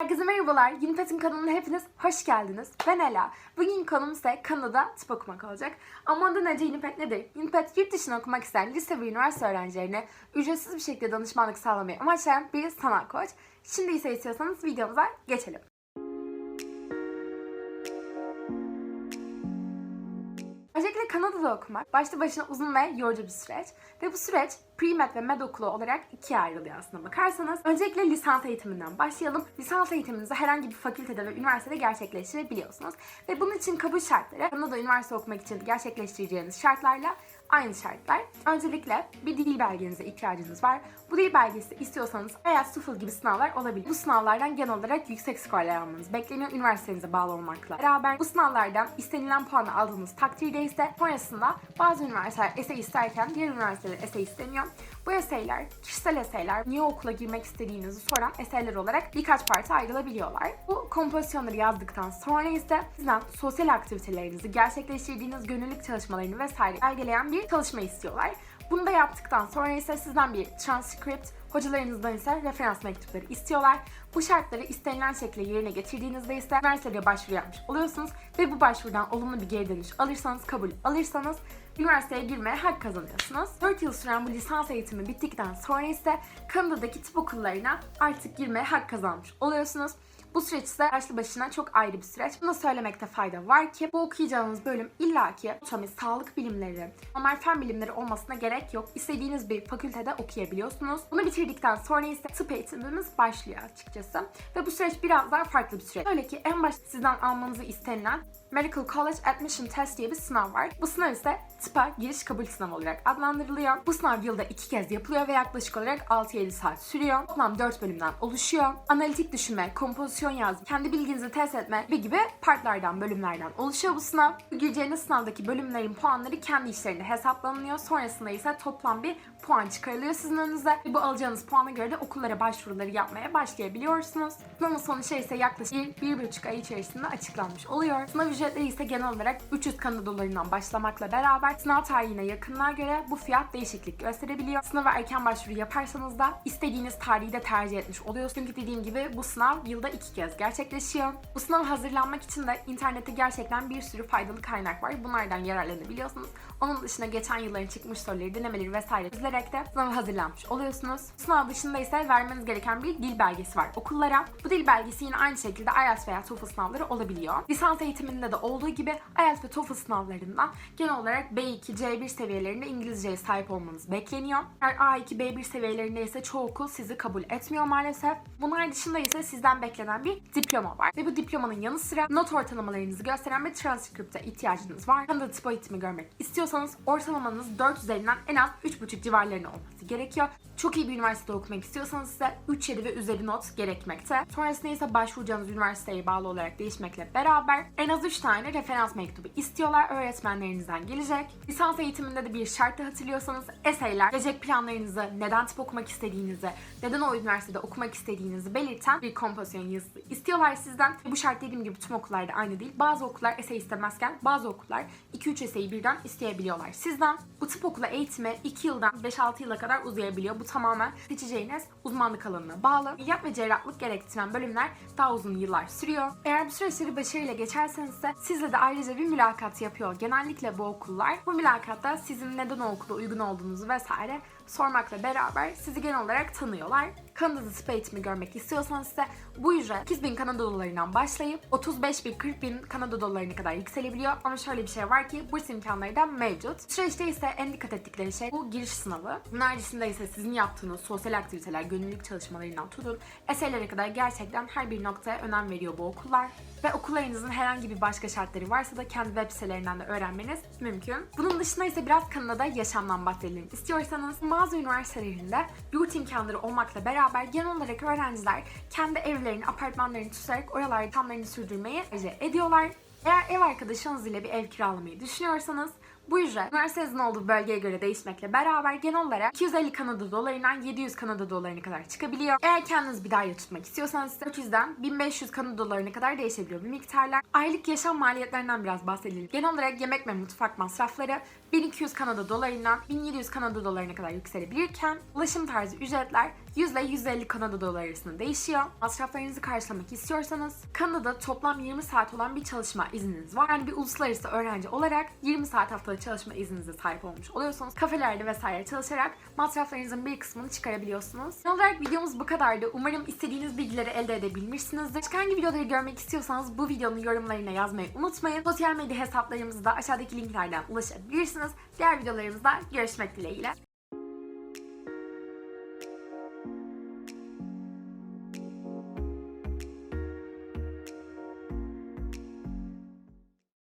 Herkese merhabalar. Unipetim kanalına hepiniz hoş geldiniz. Ben Ela. Bugün konum ise Kanada tıp okumak olacak. Ama ondan önce Unipet nedir? Unipet yurt dışına okumak isteyen lise ve üniversite öğrencilerine ücretsiz bir şekilde danışmanlık sağlamayı amaçlayan bir sanal koç. Şimdi ise istiyorsanız videomuza geçelim. Öncelikle Kanada'da okumak başta başına uzun ve yorucu bir süreç. Ve bu süreç pre-med ve med okulu olarak ikiye ayrılıyor aslında bakarsanız. Öncelikle lisans eğitiminden başlayalım. Lisans eğitiminizi herhangi bir fakültede ve üniversitede gerçekleştirebiliyorsunuz. Ve bunun için kabul şartları Kanada üniversite okumak için gerçekleştireceğiniz şartlarla aynı şartlar. Öncelikle bir dil belgenize ihtiyacınız var. Bu dil belgesi istiyorsanız IELTS TOEFL gibi sınavlar olabilir. Bu sınavlardan genel olarak yüksek skorlar almanız bekleniyor üniversitenize bağlı olmakla beraber. Bu sınavlardan istenilen puanı aldığınız takdirde ise sonrasında bazı üniversiteler essay isterken diğer üniversiteler essay isteniyor. Bu essayler, kişisel essayler, niye okula girmek istediğinizi soran essayler olarak birkaç parça ayrılabiliyorlar. Bu kompozisyonları yazdıktan sonra ise sizden sosyal aktivitelerinizi, gerçekleştirdiğiniz gönüllülük çalışmalarını vesaire belgeleyen bir çalışma istiyorlar. Bunu da yaptıktan sonra ise sizden bir transkript, hocalarınızdan ise referans mektupları istiyorlar. Bu şartları istenilen şekilde yerine getirdiğinizde ise üniversiteye başvuru yapmış oluyorsunuz ve bu başvurudan olumlu bir geri dönüş alırsanız, kabul alırsanız üniversiteye girmeye hak kazanıyorsunuz. 4 yıl süren bu lisans eğitimi bittikten sonra ise Kanada'daki tıp okullarına artık girmeye hak kazanmış oluyorsunuz. Bu süreç ise başlı başına çok ayrı bir süreç. Bunu söylemekte fayda var ki bu okuyacağınız bölüm illaki anatomi, sağlık bilimleri, normal fen bilimleri olmasına gerek yok. İstediğiniz bir fakültede okuyabiliyorsunuz. Bunu bitirdikten sonra ise tıp eğitimimiz başlıyor açıkçası. Ve bu süreç biraz daha farklı bir süreç. Öyle ki en başta sizden almanızı istenilen Medical College Admission Test diye bir sınav var. Bu sınav ise tıpa giriş kabul sınavı olarak adlandırılıyor. Bu sınav yılda iki kez yapılıyor ve yaklaşık olarak 6-7 saat sürüyor. Toplam 4 bölümden oluşuyor. Analitik düşünme, kompozisyon yazma, kendi bilginizi test etme ve gibi partlardan, bölümlerden oluşuyor bu sınav. Gireceğiniz sınavdaki bölümlerin puanları kendi işlerinde hesaplanıyor. Sonrasında ise toplam bir puan çıkarılıyor sizin önünüze. Bu alacağınız puana göre de okullara başvuruları yapmaya başlayabiliyorsunuz. Sınavın sonucu ise yaklaşık 1-1,5 ay içerisinde açıklanmış oluyor. Sınav ücretleri ise genel olarak 300 Kanada dolarından başlamakla beraber sınav tarihine yakınlığa göre bu fiyat değişiklik gösterebiliyor. Sınava erken başvuru yaparsanız da istediğiniz tarihi de tercih etmiş oluyorsunuz. Çünkü dediğim gibi bu sınav yılda iki kez gerçekleşiyor. Bu sınava hazırlanmak için de internette gerçekten bir sürü faydalı kaynak var. Bunlardan yararlanabiliyorsunuz. Onun dışında geçen yılların çıkmış soruları, denemeleri vesaire izleyerek de sınava hazırlanmış oluyorsunuz. Sınav dışında ise vermeniz gereken bir dil belgesi var okullara. Bu dil belgesi yine aynı şekilde IELTS veya TOEFL sınavları olabiliyor. Lisans eğitiminde de olduğu gibi IELTS ve TOEFL sınavlarından genel olarak B2, C1 seviyelerinde İngilizceye sahip olmanız bekleniyor. Eğer A2, B1 seviyelerinde ise çoğu okul sizi kabul etmiyor maalesef. Bunlar dışında ise sizden beklenen bir diploma var. Ve bu diplomanın yanı sıra not ortalamalarınızı gösteren bir transkripte ihtiyacınız var. Kanada tıp eğitimi görmek istiyorsanız ortalamanız 4 üzerinden en az 3,5 civarlarında olması gerekiyor. Çok iyi bir üniversitede okumak istiyorsanız ise 3-7 ve üzeri not gerekmekte. Sonrasında ise başvuracağınız üniversiteye bağlı olarak değişmekle beraber en az 3 tane referans mektubu istiyorlar. Öğretmenlerinizden gelecek. Lisans eğitiminde de bir şartı hatırlıyorsanız eseyler, gelecek planlarınızı, neden tıp okumak istediğinizi, neden o üniversitede okumak istediğinizi belirten bir kompozisyon yazısı istiyorlar sizden. Bu şart dediğim gibi tüm okullarda aynı değil. Bazı okullar esey istemezken bazı okullar 2-3 eseyi birden isteyebiliyorlar sizden. Bu tıp okulu eğitimi 2 yıldan 5-6 yıla kadar uzayabiliyor. Bu tamamen seçeceğiniz uzmanlık alanına bağlı. Yap ve cerrahlık gerektiren bölümler daha uzun yıllar sürüyor. Eğer bu süreçleri başarıyla geçerseniz de sizle de ayrıca bir mülakat yapıyor genellikle bu okullar. Bu mülakatta sizin neden o okula uygun olduğunuzu vesaire sormakla beraber sizi genel olarak tanıyorlar. Kanada tıp eğitimi görmek istiyorsanız ise bu ücret 8000 Kanada dolarından başlayıp 35 bin 40 bin Kanada dolarına kadar yükselebiliyor. Ama şöyle bir şey var ki burs imkanları da mevcut. Süreçte ise en dikkat ettikleri şey bu giriş sınavı. Bunun haricinde ise sizin yaptığınız sosyal aktiviteler, gönüllülük çalışmalarından tutun eserlere kadar gerçekten her bir noktaya önem veriyor bu okullar. Ve okullarınızın herhangi bir başka şartları varsa da kendi web sitelerinden de öğrenmeniz mümkün. Bunun dışında ise biraz Kanada'da yaşamdan bahsedelim istiyorsanız bazı üniversitelerinde yurt imkanları olmakla beraber genel olarak öğrenciler kendi evlerini, apartmanlarını tutarak oralarda tamlarını sürdürmeyi tercih ediyorlar. Eğer ev arkadaşınız ile bir ev kiralamayı düşünüyorsanız bu ücret üniversitenizin olduğu bölgeye göre değişmekle beraber genel olarak 250 Kanada dolarından 700 Kanada dolarına kadar çıkabiliyor. Eğer kendiniz bir daire tutmak istiyorsanız ise 400'den 1500 Kanada dolarına kadar değişebiliyor bu miktarlar. Aylık yaşam maliyetlerinden biraz bahsedelim. Genel olarak yemek ve mutfak masrafları 1200 Kanada dolarından 1700 Kanada dolarına kadar yükselebilirken ulaşım tarzı ücretler 100 ile 150 Kanada doları arasında değişiyor. Masraflarınızı karşılamak istiyorsanız Kanada'da toplam 20 saat olan bir çalışma izniniz var. Yani bir uluslararası öğrenci olarak 20 saat çalışma izninize sahip olmuş oluyorsunuz. Kafelerde vesaire çalışarak masraflarınızın bir kısmını çıkarabiliyorsunuz. Genel olarak videomuz bu kadardı. Umarım istediğiniz bilgileri elde edebilmişsinizdir. Başka hangi videoları görmek istiyorsanız bu videonun yorumlarına yazmayı unutmayın. Sosyal medya hesaplarımızı da aşağıdaki linklerden ulaşabilirsiniz. Diğer videolarımızda görüşmek dileğiyle.